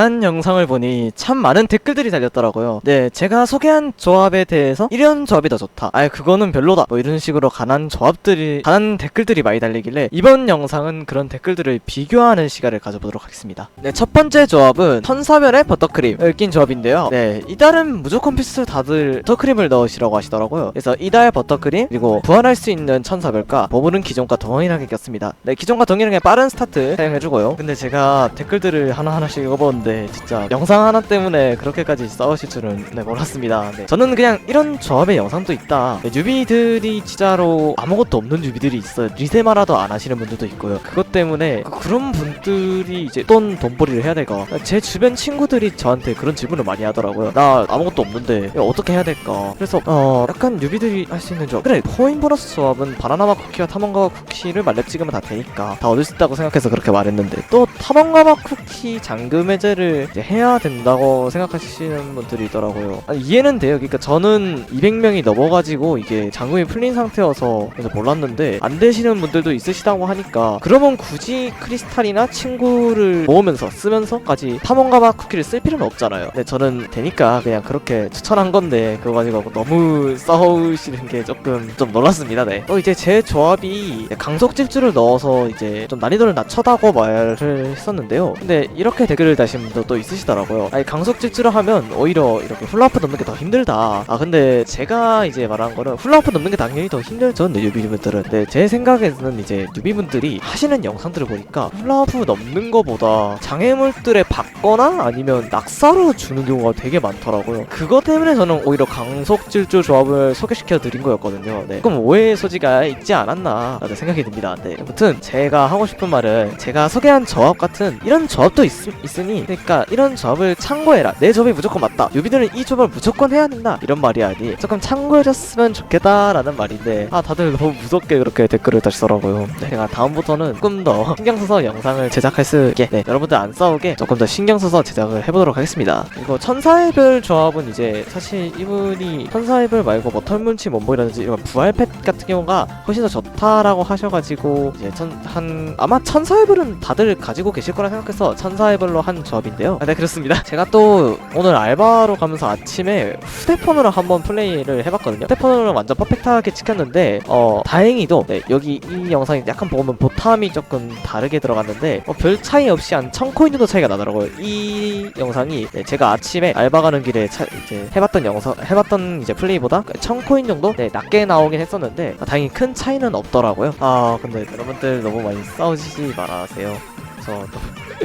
한 영상을 보니 참 많은 댓글들이 달렸더라고요. 네, 제가 소개한 조합에 대해서 이런 조합이 더 좋다. 아예 그거는 별로다. 뭐 이런 식으로 간한 조합들이 간한 댓글들이 많이 달리길래 이번 영상은 그런 댓글들을 비교하는 시간을 가져보도록 하겠습니다. 네, 첫 번째 조합은 천사별의 버터크림을 낀 조합인데요. 네, 이달은 무조건 필수 다들 버터크림을 넣으시라고 하시더라고요. 그래서 이달 버터크림 그리고 부활할 수 있는 천사별과 버블은 기존과 동일하게 꼈습니다. 네, 기존과 동일하게 빠른 스타트 사용해주고요. 근데 제가 댓글들을 하나하나씩 읽어보는데 진짜 영상 하나 때문에 그렇게까지 싸우실 줄은 네, 몰랐습니다. 네, 저는 그냥 이런 조합의 영상도 있다. 네, 뉴비들이 진짜로 아무것도 없는 뉴비들이 있어요. 리세마라도 안 하시는 분들도 있고요. 그것 때문에 그- 그런 분들이 이제 어떤 돈벌이를 해야 될까? 제 주변 친구들이 저한테 그런 질문을 많이 하더라고요. 나 아무것도 없는데 어떻게 해야 될까? 그래서 어 약간 뉴비들이 할 수 있는 조합. 그래 코인 보너스 조합은 바나나마 쿠키와 탐험가마 쿠키를 말렙 찍으면 다 되니까 다 얻을 수 있다고 생각해서 그렇게 말했는데 또 탐험가마 쿠키 잠금 해제 를 이제 해야 된다고 생각하시는 분들이 있더라고요. 아니, 이해는 돼요. 그러니까 저는 200명이 넘어가지고 이게 잠금이 풀린 상태여서 그래서 몰랐는데 안 되시는 분들도 있으시다고 하니까 그러면 굳이 크리스탈이나 친구를 모으면서 쓰면서까지 탐험가마 쿠키를 쓸 필요는 없잖아요. 근데 저는 되니까 그냥 그렇게 추천한 건데 그거 가지고 너무 싸우시는 게 조금 좀 놀랐습니다. 네. 또 이제 제 조합이 강속 질주를 넣어서 이제 좀 난이도를 낮춰다고 말을 했었는데요. 근데 이렇게 댓글을 다신 또 있으시더라고요. 아니 강속 질주를 하면 오히려 이렇게 훌라후프 넣는 게 더 힘들다. 아 근데 제가 이제 말한 거는 훌라후프 넣는 게 당연히 더 힘들죠. 네, 뉴비분들은. 네, 제 생각에는 이제 뉴비분들이 하시는 영상들을 보니까 훌라후프 넣는 거보다 장애물들에 받거나 아니면 낙사로 주는 경우가 되게 많더라고요. 그것 때문에 저는 오히려 강속 질주 조합을 소개시켜 드린 거였거든요. 네. 그럼 오해의 소지가 있지 않았나 라는 생각이 듭니다. 네. 아무튼 제가 하고 싶은 말은 제가 소개한 조합 같은 이런 조합도 있, 있으니 그러니까 이런 조합을 참고해라. 내 조합이 무조건 맞다. 유비들은 이 조합을 무조건 해야 된다. 이런 말이 아니 조금 참고해줬으면 좋겠다라는 말인데 아 다들 너무 무섭게 그렇게 댓글을 다시더라고요. 네. 제가 다음부터는 조금 더 신경 써서 영상을 제작할 수 있게 네. 여러분들 안 싸우게 조금 더 신경 써서 제작을 해보도록 하겠습니다. 그리고 천사의 별 조합은 이제 사실 이분이 천사의 별 말고 뭐 털문치 몸보이라든지 이런 부활펫 같은 경우가 훨씬 더 좋다라고 하셔가지고 이제 천, 한 아마 천사의 별은 다들 가지고 계실 거라 생각해서 천사의 별로 한 조합 인데요. 아, 네 그렇습니다. 제가 또 오늘 알바로 가면서 아침에 휴대폰으로 한번 플레이를 해봤거든요. 휴대폰으로 완전 퍼펙트하게 찍혔는데 어 다행히도 네, 여기 이 영상이 약간 보면 보탐이 조금 다르게 들어갔는데 어, 별 차이 없이 한 1000코인 정도 차이가 나더라고요. 이 영상이 네, 제가 아침에 알바 가는 길에 차, 이제 해봤던 영상 해봤던 이제 플레이보다 1000코인 정도 네, 낮게 나오긴 했었는데 아, 다행히 큰 차이는 없더라고요. 아 근데 여러분들 너무 많이 싸우지 말아세요. 그래서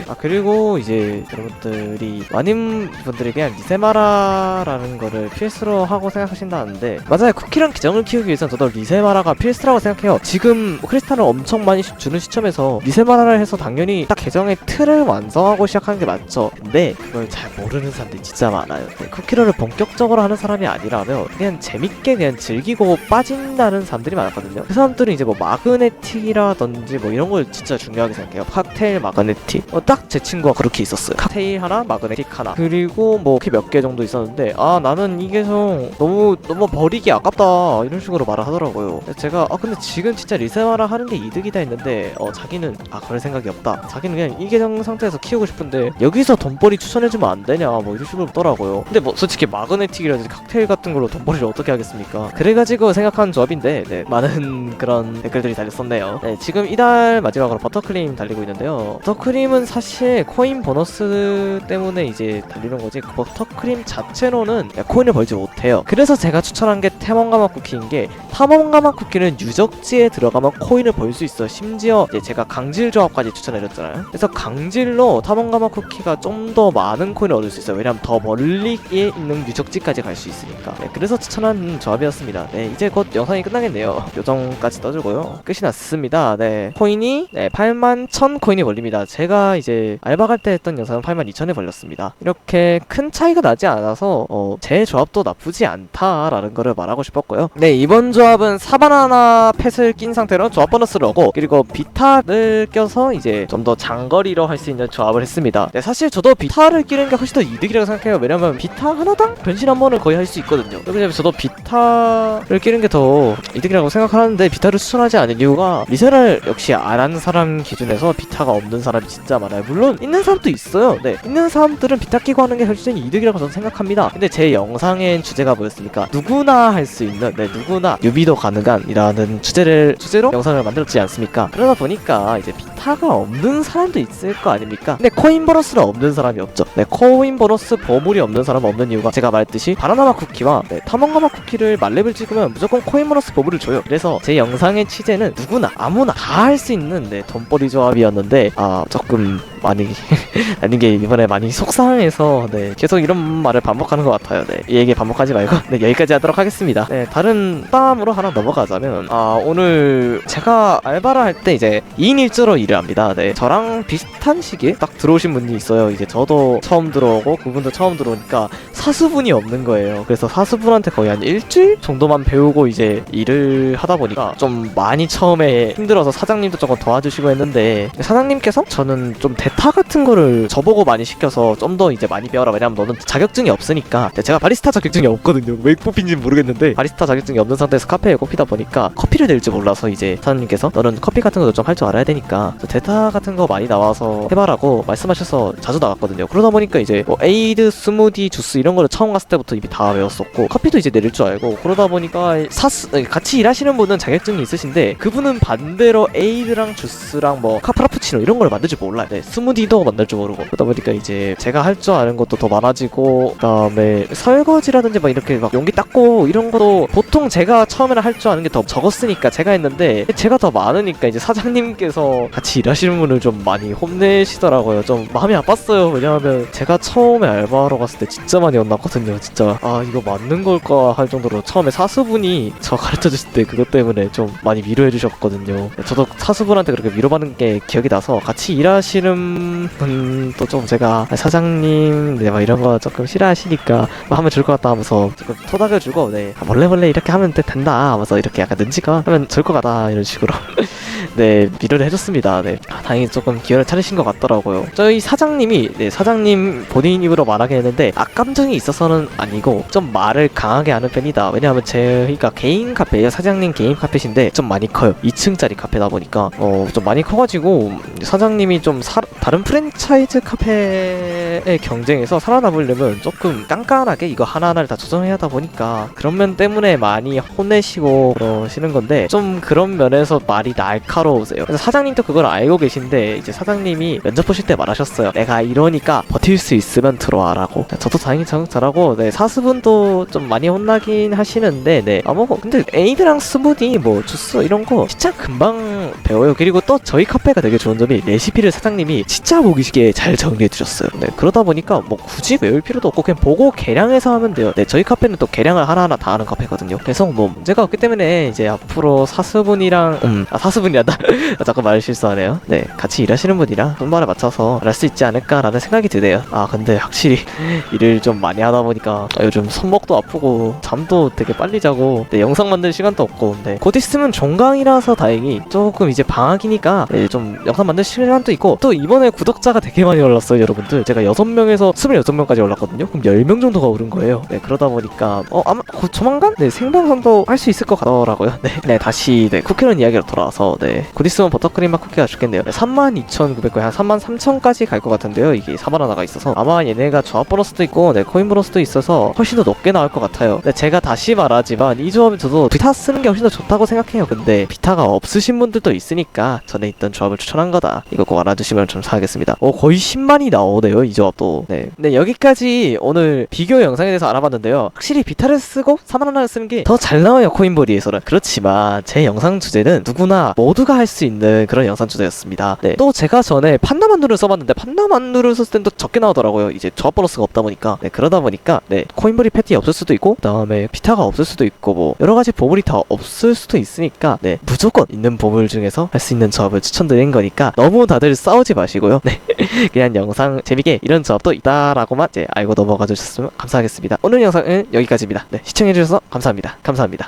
아 그리고 이제 여러분들이 많은 분들이 그냥 리세마라라는 거를 필수로 하고 생각하신다는데 맞아요. 쿠키랑 기정을 키우기 위해서는 저도 리세마라가 필수라고 생각해요. 지금 크리스탈을 엄청 많이 시- 주는 시점에서 리세마라를 해서 당연히 딱 계정의 틀을 완성하고 시작하는 게 맞죠. 근데 그걸 잘 모르는 사람들이 진짜 많아요. 네, 쿠키런을 본격적으로 하는 사람이 아니라면 그냥 재밌게 그냥 즐기고 빠진다는 사람들이 많았거든요. 그 사람들은 이제 뭐 마그네틱이라든지 뭐 이런 걸 진짜 중요하게 생각해요. 칵테일 마 그네틱. 어, 딱 제 친구가 그렇게 있었어요. 칵테일 하나 마그네틱 하나. 그리고 뭐 이렇게 몇 개 정도 있었는데 아 나는 이 계정 너무 너무 버리기 아깝다. 이런 식으로 말을 하더라고요. 제가 아 근데 지금 진짜 리세마라 하는 게 이득이다 했는데 어 자기는 아 그럴 생각이 없다. 자기는 그냥 이 계정 상태에서 키우고 싶은데 여기서 돈벌이 추천해주면 안 되냐 뭐 이런 식으로 묻더라고요. 근데 뭐 솔직히 마그네틱이라든지 칵테일 같은 걸로 돈벌이를 어떻게 하겠습니까? 그래가지고 생각한 조합인데 네 많은 그런 댓글들이 달렸었네요. 네 지금 이달 마지막으로 버터크림 달리고 있는데요 버터크림은 사실 코인 보너스 때문에 이제 달리는 거지 그 버터크림 자체로는 코인을 벌지 못해요. 그래서 제가 추천한 게 태몽가마 쿠키인 게 탐험가마 쿠키는 유적지에 들어가면 코인을 벌 수 있어. 심지어 제가 강질 조합까지 추천해줬잖아요. 그래서 강질로 탐험가마 쿠키가 좀 더 많은 코인을 얻을 수 있어요. 왜냐면 더 멀리에 있는 유적지까지 갈 수 있으니까. 네, 그래서 추천한 조합이었습니다. 네 이제 곧 영상이 끝나겠네요. 요정까지 떠주고요. 끝이 났습니다. 네 코인이 네 8만 1000 코인이 벌립니다 제가 이제 알바 갈 때 했던 영상은 8만 2000에 벌렸습니다. 이렇게 큰 차이가 나지 않아서 어, 제 조합도 나쁘지 않다라는 거를 말하고 싶었고요. 네 이번 조합은 사바나나 펫을 낀 상태로 조합 보너스를 얻고 그리고 비타를 껴서 이제 좀 더 장거리로 할 수 있는 조합을 했습니다. 네 사실 저도 비타를 끼는 게 훨씬 더 이득이라고 생각해요. 왜냐면 비타 하나당 변신 한 번을 거의 할 수 있거든요. 왜냐면 저도 비타를 끼는 게 더 이득이라고 생각하는데 비타를 추천하지 않은 이유가 미세를 역시 안 하는 사람 기준에서 비타가 없는 없는 사람이 진짜 많아요. 물론 있는 사람도 있어요. 네, 있는 사람들은 비타 끼고 하는 게 훨씬 이득이라고 저는 생각합니다. 근데 제 영상의 주제가 뭐였습니까? 누구나 할 수 있는, 네, 누구나 유비도 가능한이라는 주제를 주제로 영상을 만들었지 않습니까? 그러다 보니까 이제 비타가 없는 사람도 있을 거 아닙니까? 근데 코인 보너스는 없는 사람이 없죠. 네, 코인 보너스 버물이 없는 사람은 없는 이유가 제가 말했듯이 바나나마 쿠키와 네, 탐험가마 쿠키를 말렙을 찍으면 무조건 코인 보너스 버물을 줘요. 그래서 제 영상의 취재는 누구나 아무나 다 할 수 있는 네, 돈벌이 조합이었는데 아 조금 많이 아닌 게 이번에 많이 속상해서 네 계속 이런 말을 반복하는 것 같아요. 네, 이 얘기 반복하지 말고 네 여기까지 하도록 하겠습니다. 네 다른 다음으로 하나 넘어가자면 아 오늘 제가 알바를 할 때 이제 2인 1조로 일을 합니다. 네 저랑 비슷한 시기에 딱 들어오신 분이 있어요. 이제 저도 처음 들어오고 그분도 처음 들어오니까 사수분이 없는 거예요. 그래서 사수분한테 거의 한 일주일 정도만 배우고 이제 일을 하다 보니까 좀 많이 처음에 힘들어서 사장님도 조금 도와주시고 했는데 사장님께서 저는 좀 대타 같은 거를 저보고 많이 시켜서 좀 더 이제 많이 배워라. 왜냐면 너는 자격증이 없으니까 제가 바리스타 자격증이 없거든요. 왜 뽑힌지 모르겠는데 바리스타 자격증이 없는 상태에서 카페에 꼽히다 보니까 커피를 낼 줄 몰라서 이제 사장님께서 너는 커피 같은 것도 좀 할 줄 알아야 되니까 대타 같은 거 많이 나와서 해봐라고 말씀하셔서 자주 나갔거든요. 그러다 보니까 이제 뭐 에이드, 스무디, 주스 이런 거를 처음 갔을 때부터 이미 다 외웠었고 커피도 이제 내릴 줄 알고 그러다 보니까 사스 같이 일하시는 분은 자격증이 있으신데 그분은 반대로 에이드랑 주스랑 뭐 카프라푸치노 이런 걸 만들 줄 몰라요. 네, 스무디도 만들 줄 모르고 그러다 보니까 이제 제가 할 줄 아는 것도 더 많아지고 그다음에 설거지라든지 막 이렇게 막 용기 닦고 이런 것도 보통 제가 처음에는 할 줄 아는 게 더 적었으니까 제가 했는데 제가 더 많으니까 이제 사장님께서 같이 일하시는 분을 좀 많이 혼내시더라고요. 좀 마음이 아팠어요. 왜냐하면 제가 처음에 알바하러 갔을 때 진짜 많이 혼났거든요. 진짜 아 이거 맞는 걸까 할 정도로 처음에 사수분이 저 가르쳐 주실 때 그것 때문에 좀 많이 위로해 주셨거든요. 저도 사수분한테 그렇게 위로받는 게 기억이 나서 같이 일하시는 분도 좀 제가 아, 사장님 네 막 이런 거 조금 싫어하시니까 뭐 하면 좋을 것 같다 하면서 조금 토닥여 주고 네 아, 원래 원래 이렇게 하면 돼, 된다 하면서 이렇게 약간 눈치가 하면 좋을 것 같다 이런 식으로 네 위로를 해줬습니다. 네 아, 다행히 조금 기회를 차리신 것 같더라고요. 저희 사장님이 네 사장님 본인 입으로 말하게 했는데 악감정이 있어서는 아니고 좀 말을 강하게 하는 편이다. 왜냐하면 저희가 개인 카페예요. 사장님 개인 카페신데 좀 많이 커요. 2층짜리 카페다 보니까 어 좀 많이 커가지고 사장님이 좀 사, 다른 프랜차이즈 카페 의 경쟁에서 살아남으려면 조금 깐깐하게 이거 하나하나를 다 조정해야 하다 보니까 그런 면 때문에 많이 혼내시고 그러시는 건데 좀 그런 면에서 말이 날카로우세요. 그래서 사장님도 그걸 알고 계신데 이제 사장님이 면접 보실 때 말하셨어요. 내가 이러니까 버틸 수 있으면 들어와라고. 저도 다행히 적응 잘하고 네 사수분도 좀 많이 혼나긴 하시는데 네 아무 근데 에이드랑 스무디 뭐 주스 이런 거 진짜 금방 배워요. 그리고 또 저희 카페가 되게 좋은 점이 레시피를 사장님이 진짜 보기 쉽게 잘 정리해 주셨어요. 네 그러다 보니까 뭐 굳이 외울 필요도 없고 그냥 보고 계량해서 하면 돼요. 네 저희 카페는 또 계량을 하나하나 다 하는 카페거든요. 그래서 뭐 문제가 없기 때문에 이제 앞으로 사수분이랑 음 아, 사수분이란다. 아, 잠깐 말 실수하네요. 네 같이 일하시는 분이랑 손발에 맞춰서 할수 있지 않을까라는 생각이 드네요. 아 근데 확실히 일을 좀 많이 하다 보니까 아, 요즘 손목도 아프고 잠도 되게 빨리 자고 네, 영상 만들 시간도 없고 네, 곧 있으면 종강이라서 다행히 조금 이제 방학이니까 네, 좀 영상 만들 시간도 있고 또 이번에 구독자가 되게 많이 올랐어요 여러분들 제가 6명에서 26명까지 올랐거든요. 그럼 10명 정도가 오른 거예요. 네 그러다 보니까 어 아마 곧 조만간? 네 생방송도 할 수 있을 것 같더라고요. 네, 네 다시 네 쿠키런 이야기로 돌아와서 네 곧 있으면 버터크림 맛 쿠키가 죽겠네요. 네, 32,900거의 한 33,000까지 갈 것 같은데요. 이게 4만 하나가 있어서. 아마 얘네가 조합 보너스도 있고 네 코인 보너스도 있어서 훨씬 더 높게 나올 것 같아요. 네 제가 다시 말하지만 이 조합이 저도 비타 쓰는 게 훨씬 더 좋다고 생각해요. 근데 비타가 없으신 분들도 있으니까 전에 있던 조합을 추천한 거다. 이거 꼭 알아두시면 좀 사겠습니다. 어 거의 10만이 나오네요 이조 합도 네, 네 여기까지 오늘 비교 영상에 대해서 알아봤는데요. 확실히 비타를 쓰고 4만 하나를 쓰는 게 더 잘 나와요 코인보리에서는. 그렇지만 제 영상 주제는 누구나 모두가 할 수 있는 그런 영상 주제였습니다. 네, 또 제가 전에 판다만두를 써봤는데 판다만두를 썼을 땐 또 적게 나오더라고요. 이제 조합 보너스가 없다 보니까. 네 그러다 보니까 네 코인보리 패티 없을 수도 있고 그 다음에 비타가 없을 수도 있고 뭐 여러 가지 보물이 다 없을 수도 있으니까 네 무조건 있는 보물 중에서 할 수 있는 조합을 추천드린 거니까 너무 다들 싸우지 마시고요. 네. 그냥 영상 재밌게 이런 조합도 있다라고만 이제 알고 넘어가 주셨으면 감사하겠습니다. 오늘 영상은 여기까지입니다. 네 시청해주셔서 감사합니다. 감사합니다